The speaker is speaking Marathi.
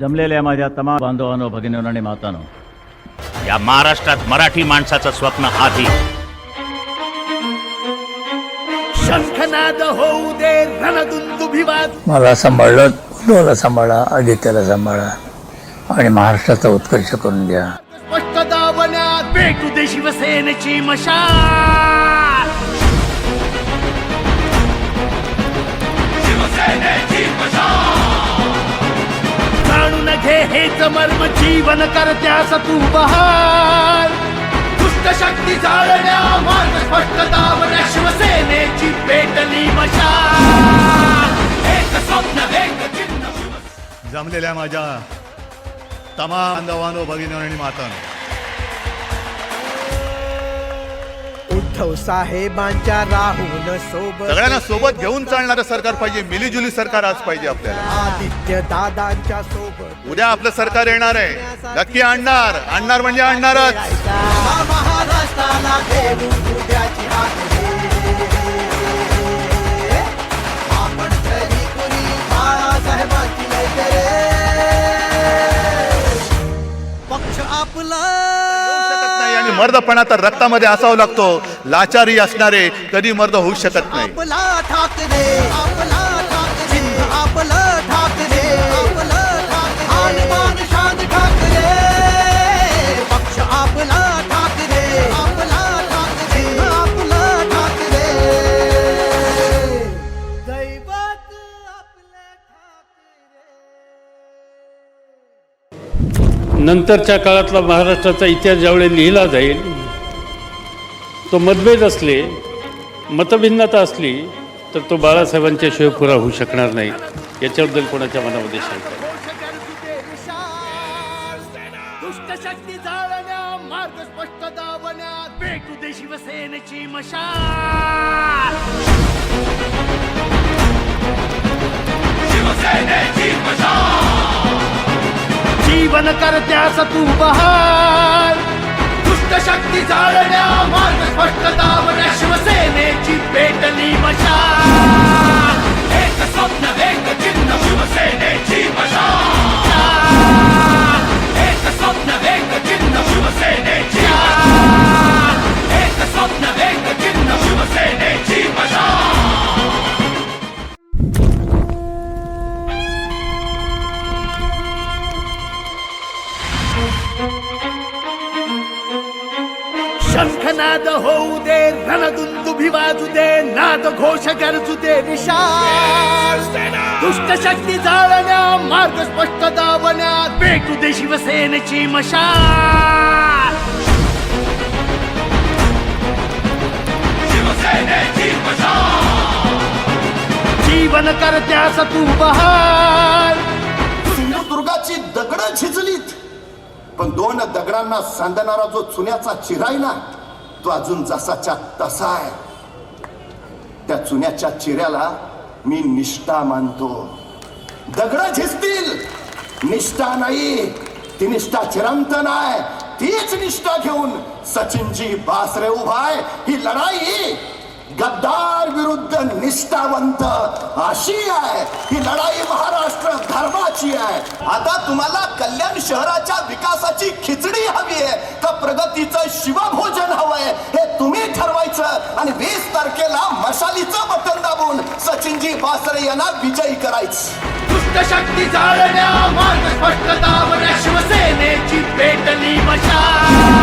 जमलेल्या माझ्या तमाम बांधवांनो भगिनींनो आणि मातानो. या महाराष्ट्रात मराठी माणसाचं स्वप्न आधी. शंखनाद होऊ दे रणदुंदुभिवाद मला सांभाळलं डोला सांभाळा आदित्याला सांभाळा आणि महाराष्ट्राचा उत्कर्ष करून द्या. स्पष्ट दावण्यात भेटू दे शिवसेनेची मशाल. मर्म जीवन करत्यास तू बहार. दुष्ट शक्ती जाळण्या मार्ग स्पष्ट दावण्या शिवसेनेची पेटली मशाल. एक स्वप्न एक चिन्ह. जमलेल्या माझ्या तमाम बांधवानो भगिनी आणि मातांनो उद्धव साहेबांच्या राहून सोबत सगळ्यांना सोबत घेऊन चालणारं सरकार पाहिजे मिलीजुली सरकार आज पाहिजे आपल्याला आदित्य दादांच्या सोबत उद्या आपलं सरकार येणार आहे नक्की आणणार आणणार म्हणजे आणणारच महाराष्ट्राला देऊन उद्याची हात दे. आपण तरी कुणी बाळासाहेबांची नाही रे. पक्ष आपला शकत नाही आणि मर्दपणा तर रक्तामध्ये असावा लागतो. लाचारी असणारे कधी मर्द होऊ शकत नाही. नंतरच्या काळातला महाराष्ट्राचा इतिहास ज्यावेळी लिहिला जाईल तो मतभेद असले मतभिन्नता असली तर तो बाळासाहेबांच्या शिवाय पुरा होऊ शकणार नाही. याच्याबद्दल कोणाच्या मनामध्ये शंका शिवसेनेची मशाल. शिवसेनेची मशाल करत्यास तू बहार. दुष्ट शक्ती जाळण्या मार्ग शंखनाद होऊ दे रणदुंदुभी वाजू दे नाद घोष गरजू दे विशाल दुष्ट शक्ती जाळण्या मार्ग स्पष्ट दावण्या भेटू दे शिवसेनेची मशाल जीवन करत्यास तू बहार सिंधुदुर्गाची दगड झिजलीत पण दोन दगडांना सांधणारा जो चुन्याचा चिरा आहे ना तो अजून जसाच्या तसा आहे. त्या चुन्याच्या चिऱ्याला मी निष्ठा मानतो. दगड झिजतील. निष्ठा नाही ती निष्ठा चिरंत नाही. तीच निष्ठा घेऊन सचिनजी बासरे उभाय ही लढाई गद्दार विरुद्ध निष्ठावंत. अशी आहे ही लढाई महाराष्ट्र धर्माची आहे. आता तुम्हाला कल्याण शहराच्या विकासाची खिचडी हवी आहे. का प्रगतीचं शिवभोजन हवंय? हे तुम्ही ठरवायचं. आणि वीस तारखेला मशालीचं बटन दाबून सचिनजी बासरे यांना विजयी करायचं. दुष्टशक्ती जाळण्या मार्ग स्पष्ट शिवसेनेची पेटली मशाल.